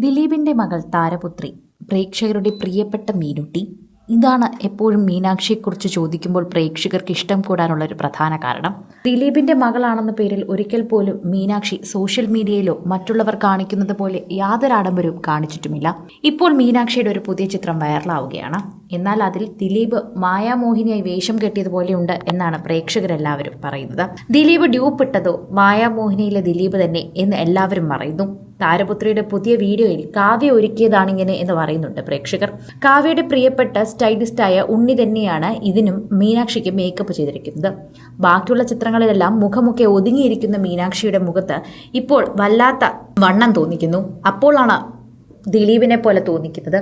ദിലീപിന്റെ മകൾ താരപുത്രി പ്രേക്ഷകരുടെ പ്രിയപ്പെട്ട മീനുട്ടി. ഇതാണ് എപ്പോഴും മീനാക്ഷിയെക്കുറിച്ച് ചോദിക്കുമ്പോൾ പ്രേക്ഷകർക്ക് ഇഷ്ടം കൂടാനുള്ള ഒരു പ്രധാന കാരണം. ദിലീപിന്റെ മകളാണെന്ന പേരിൽ ഒരിക്കൽ പോലും മീനാക്ഷി സോഷ്യൽ മീഡിയയിലോ മറ്റുള്ളവർ കാണിക്കുന്നത് പോലെ യാതൊരു ആഡംബരവും കാണിച്ചിട്ടുമില്ല. ഇപ്പോൾ മീനാക്ഷിയുടെ ഒരു പുതിയ ചിത്രം വൈറലാവുകയാണ്. എന്നാൽ അതിൽ ദിലീപ് മായാമോഹിനിയായി വേഷം കെട്ടിയതുപോലെയുണ്ട് എന്നാണ് പ്രേക്ഷകരെല്ലാവരും പറയുന്നത്. ദിലീപ് ഡ്യൂപ്പ് ഇട്ടതോ മായാമോഹിനിയിലെ ദിലീപ് തന്നെ എന്ന് എല്ലാവരും പറയുന്നു. താരപുത്രിയുടെ പുതിയ വീഡിയോയിൽ കാവ്യ ഒരുക്കിയതാണിങ്ങനെ എന്ന് പറയുന്നുണ്ട് പ്രേക്ഷകർ. കാവ്യയുടെ പ്രിയപ്പെട്ട സ്റ്റൈലിസ്റ്റായ ഉണ്ണി തന്നെയാണ് ഇതിനും മീനാക്ഷിക്ക് മേക്കപ്പ് ചെയ്തിരിക്കുന്നത്. ബാക്കിയുള്ള ചിത്രങ്ങളിലെല്ലാം മുഖമൊക്കെ ഒതുങ്ങിയിരിക്കുന്ന മീനാക്ഷിയുടെ മുഖത്ത് ഇപ്പോൾ വല്ലാത്ത വണ്ണം തോന്നിക്കുന്നു. അപ്പോഴാണ് ദിലീപിനെ പോലെ തോന്നിക്കുന്നത്.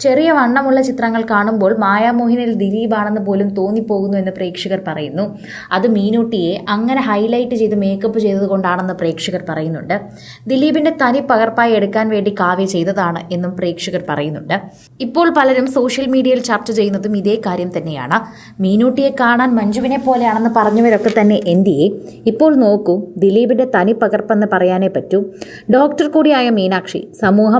ചെറിയ വണ്ണമുള്ള ചിത്രങ്ങൾ കാണുമ്പോൾ മായാമോഹിനിൽ ദിലീപാണെന്ന് പോലും തോന്നിപ്പോകുന്നു എന്ന് പ്രേക്ഷകർ പറയുന്നു. അത് മീനൂട്ടിയെ അങ്ങനെ ഹൈലൈറ്റ് ചെയ്ത് മേക്കപ്പ് ചെയ്തതുകൊണ്ടാണെന്ന് പ്രേക്ഷകർ പറയുന്നുണ്ട്. ദിലീപിന്റെ തനി പകർപ്പായി എടുക്കാൻ വേണ്ടി കാവ്യ ചെയ്തതാണ് എന്നും പ്രേക്ഷകർ പറയുന്നുണ്ട്. ഇപ്പോൾ പലരും സോഷ്യൽ മീഡിയയിൽ ചർച്ച ചെയ്യുന്നതും ഇതേ കാര്യം തന്നെയാണ്. മീനൂട്ടിയെ കാണാൻ മഞ്ജുവിനെ പോലെയാണെന്ന് പറഞ്ഞവരൊക്കെ തന്നെ എന്തിയെ ഇപ്പോൾ നോക്കൂ ദിലീപിന്റെ തനി പകർപ്പെന്ന് പറയാനേ പറ്റൂ. ഡോക്ടർ കൂടിയായ മീനാക്ഷി സമൂഹ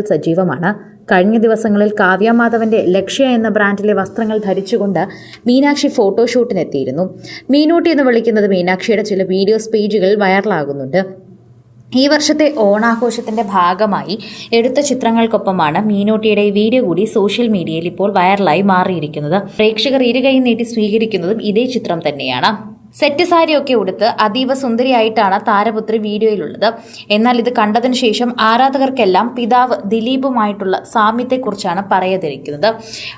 സജീവമാണ്. കഴിഞ്ഞ ദിവസങ്ങളിൽ കാവ്യ മാധവന്റെ ലക്ഷ്യ എന്ന ബ്രാൻഡിലെ വസ്ത്രങ്ങൾ ധരിച്ചുകൊണ്ട് മീനാക്ഷി ഫോട്ടോഷൂട്ടിനെത്തിയിരുന്നു. മീനൂട്ടി എന്ന് വിളിക്കുന്നത് മീനാക്ഷിയുടെ ചില വീഡിയോസ് പേജുകൾ വൈറലാകുന്നുണ്ട്. ഈ വർഷത്തെ ഓണാഘോഷത്തിന്റെ ഭാഗമായി എടുത്ത ചിത്രങ്ങൾക്കൊപ്പമാണ് മീനൂട്ടിയുടെ ഈ വീഡിയോ കൂടി സോഷ്യൽ മീഡിയയിൽ ഇപ്പോൾ വൈറലായി മാറിയിരിക്കുന്നത്. പ്രേക്ഷകർ ഇരുകൈ നീട്ടി സ്വീകരിക്കുന്നതും ഇതേ ചിത്രം തന്നെയാണ്. സെറ്റ് സാരിയൊക്കെ ഉടുത്ത് അതീവ സുന്ദരിയായിട്ടാണ് താരപുത്രി വീഡിയോയിലുള്ളത്. എന്നാൽ ഇത് കണ്ടതിന് ശേഷം ആരാധകർക്കെല്ലാം പിതാവ് ദിലീപുമായിട്ടുള്ള സാമ്യത്തെക്കുറിച്ചാണ് പറയാതിരിക്കുന്നത്.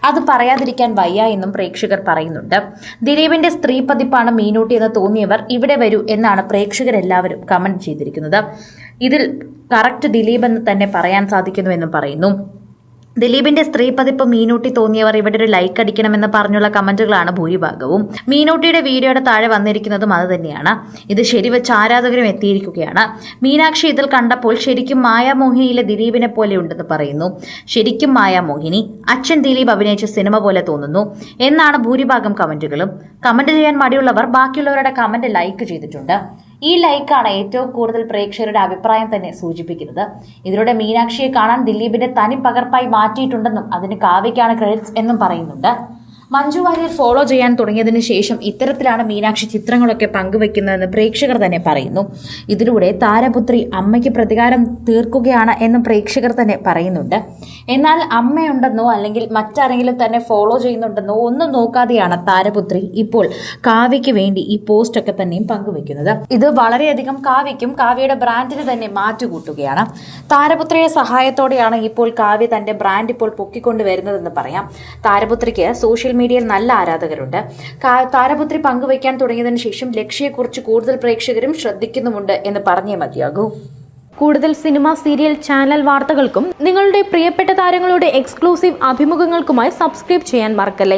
അത് പറയാതിരിക്കാൻ വയ്യ എന്നും പ്രേക്ഷകർ പറയുന്നുണ്ട്. ദിലീപിന്റെ സ്ത്രീ പതിപ്പാണ് മീനൂട്ടി എന്ന് തോന്നിയവർ ഇവിടെ വരൂ എന്നാണ് പ്രേക്ഷകരെല്ലാവരും കമന്റ് ചെയ്തിരിക്കുന്നത്. ഇതിൽ കറക്റ്റ് ദിലീപ് എന്ന് തന്നെ പറയാൻ സാധിക്കുന്നുവെന്നും പറയുന്നു. ദിലീപിന്റെ സ്ത്രീ പതിപ്പ് മീനൂട്ടി തോന്നിയവർ ഇവിടെ ഒരു ലൈക്ക് അടിക്കണമെന്ന് പറഞ്ഞുള്ള കമന്റുകളാണ് ഭൂരിഭാഗവും. മീനൂട്ടിയുടെ വീഡിയോയുടെ താഴെ വന്നിരിക്കുന്നതും അത് തന്നെയാണ്. ഇത് ശരിവെച്ച് ആരാധകരും എത്തിയിരിക്കുകയാണ്. മീനാക്ഷി ഇതിൽ കണ്ടപ്പോൾ ശരിക്കും മായാമോഹിനിയിലെ ദിലീപിനെ പോലെ ഉണ്ടെന്ന് പറയുന്നു. ശരിക്കും മായാമോഹിനി അച്ഛൻ ദിലീപ് അഭിനയിച്ച സിനിമ പോലെ തോന്നുന്നു എന്നാണ് ഭൂരിഭാഗം കമന്റുകളും. കമന്റ് ചെയ്യാൻ മടിയുള്ളവർ ബാക്കിയുള്ളവരുടെ കമന്റ് ലൈക്ക് ചെയ്തിട്ടുണ്ട്. ഈ ലൈക്കാണ് ഏറ്റവും കൂടുതൽ പ്രേക്ഷകരുടെ അഭിപ്രായം തന്നെ സൂചിപ്പിക്കുന്നത്. ഇതിലൂടെ മീനാക്ഷിയെ കാണാൻ ദിലീപിന്റെ തനി പകർപ്പായി മാറ്റിയിട്ടുണ്ടെന്നും അതിന് കാവ്യയ്ക്കാണ് ക്രെഡിറ്റ്സ് എന്നും പറയുന്നുണ്ട്. മഞ്ജു വാര്യർ ഫോളോ ചെയ്യാൻ തുടങ്ങിയതിനു ശേഷം ഇത്തരത്തിലാണ് മീനാക്ഷി ചിത്രങ്ങളൊക്കെ പങ്കുവെക്കുന്നതെന്ന് പ്രേക്ഷകർ തന്നെ പറയുന്നു. ഇതിലൂടെ താരപുത്രി അമ്മയ്ക്ക് പ്രതികാരം തീർക്കുകയാണ് എന്ന് പ്രേക്ഷകർ തന്നെ പറയുന്നുണ്ട്. എന്നാൽ അമ്മയുണ്ടെന്നോ അല്ലെങ്കിൽ മറ്റാരെങ്കിലും തന്നെ ഫോളോ ചെയ്യുന്നുണ്ടെന്നോ ഒന്നും നോക്കാതെയാണ് താരപുത്രി ഇപ്പോൾ കാവ്യയ്ക്ക് വേണ്ടി ഈ പോസ്റ്റൊക്കെ തന്നെയും പങ്കുവെക്കുന്നത്. ഇത് വളരെയധികം കാവ്യയ്ക്കും കാവ്യയുടെ ബ്രാൻഡിന് തന്നെ മാറ്റുകൂട്ടുകയാണ്. താരപുത്രിയുടെ സഹായത്തോടെയാണ് ഇപ്പോൾ കാവ്യ തന്റെ ബ്രാൻഡ് ഇപ്പോൾ പൊക്കിക്കൊണ്ടുവരുന്നതെന്ന് പറയാം. താരപുത്രിക്ക് സോഷ്യൽ മീഡിയയിൽ നല്ല ആരാധകരുണ്ട്. താരപുത്രി പങ്കുവയ്ക്കാൻ തുടങ്ങിയതിനു ശേഷം ലക്ഷ്യയെക്കുറിച്ച് കൂടുതൽ പ്രേക്ഷകരും ശ്രദ്ധിക്കുന്നുമുണ്ട് എന്ന് പറഞ്ഞേ മതിയാകൂ. കൂടുതൽ സിനിമ സീരിയൽ ചാനൽ വാർത്തകൾക്കും നിങ്ങളുടെ പ്രിയപ്പെട്ട താരങ്ങളുടെ എക്സ്ക്ലൂസീവ് അഭിമുഖങ്ങൾക്കുമായി സബ്സ്ക്രൈബ് ചെയ്യാൻ മറക്കല്ലേ?